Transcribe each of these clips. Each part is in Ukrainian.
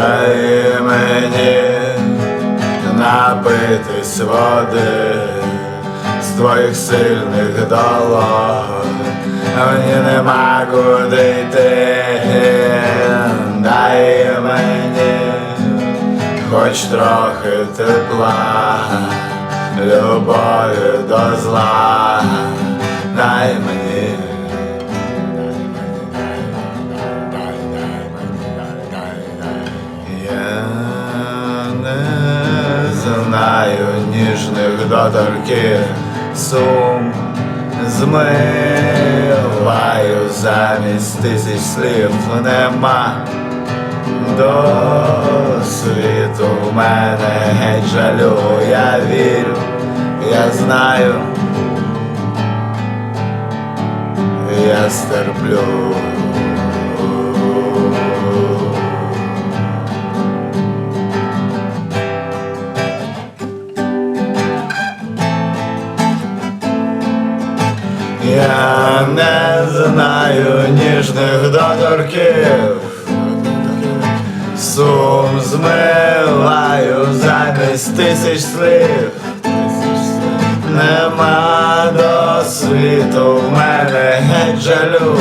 дай мені напитись води з твоїх сильних долонь, мені нема куди йти, дай мені хоч трохи тепла, любові до зла, дай мені. Знаю ніжних доторків, сум змиваю замість тисяч слів. Нема до світу в мене. Геть жалю, я вірю, я знаю, я стерплю. Я не знаю ніжних доторків, сум змиваю замість тисяч слів. Нема до світу в мене геть жалю.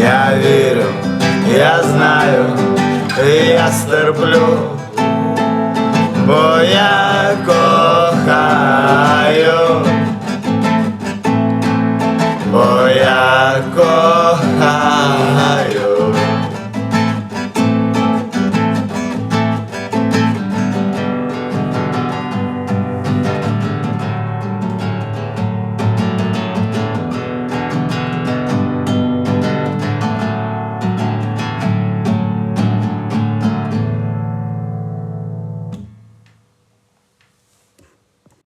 Я вірю, я знаю, я стерплю, бо я моя кохана.